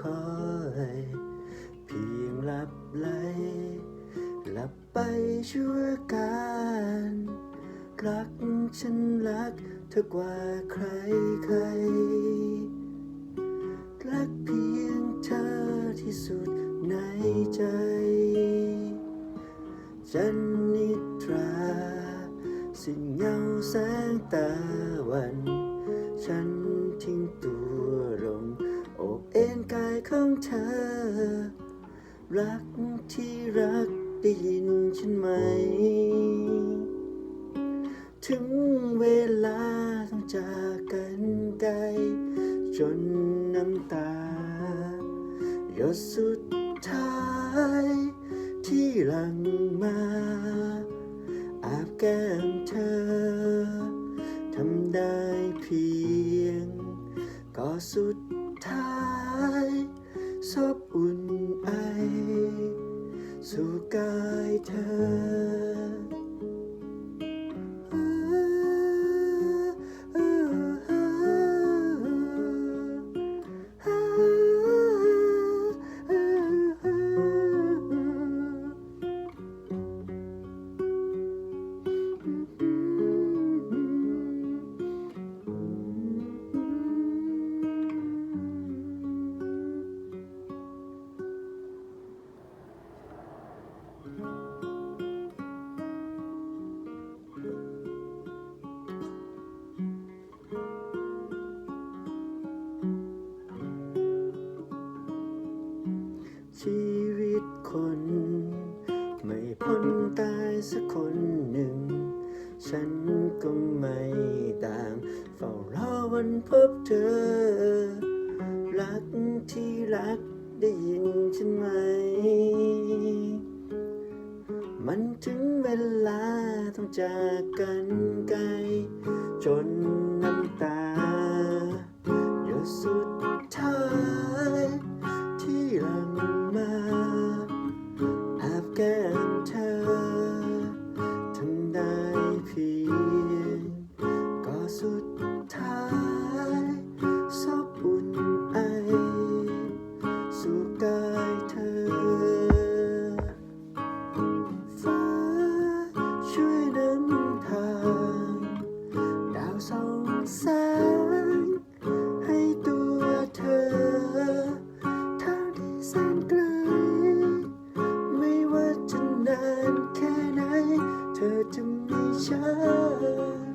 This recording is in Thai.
คอยเพียงหลับไหลหลับไปชั่วการรักฉันรักเธอกว่าใครใคร รักเพียงเธอที่สุดในใจจันนิทรา สิ้นเงาแสงตะวัน ฉันทิ้งตัว รักที่รักได้ยินฉันไหม ถึงเวลาต้องจากกันไกล จนน้ำตาหยดสุดท้ายที่หลังมา อาบแก้มเธอ ทำได้เพียง ก็สุดท้าย ซบอุ่นไอ สู่กายเธอ ไม่พ้นตายสักคนหนึ่ง ฉันก็ไม่ต่างเฝ้ารอวันพบเธอ รักที่รักได้ยินฉันไหม มันถึงเวลาต้องจากกันไกล จน สุดท้ายซบอุ่นไอ สู่กายเธอ ฟ้าช่วยนำทาง ดาวส่องแสงให้ตัวเธอ ทางที่แสนไกล ไม่ว่าจะนานแค่ไหน เธอจะมีฉัน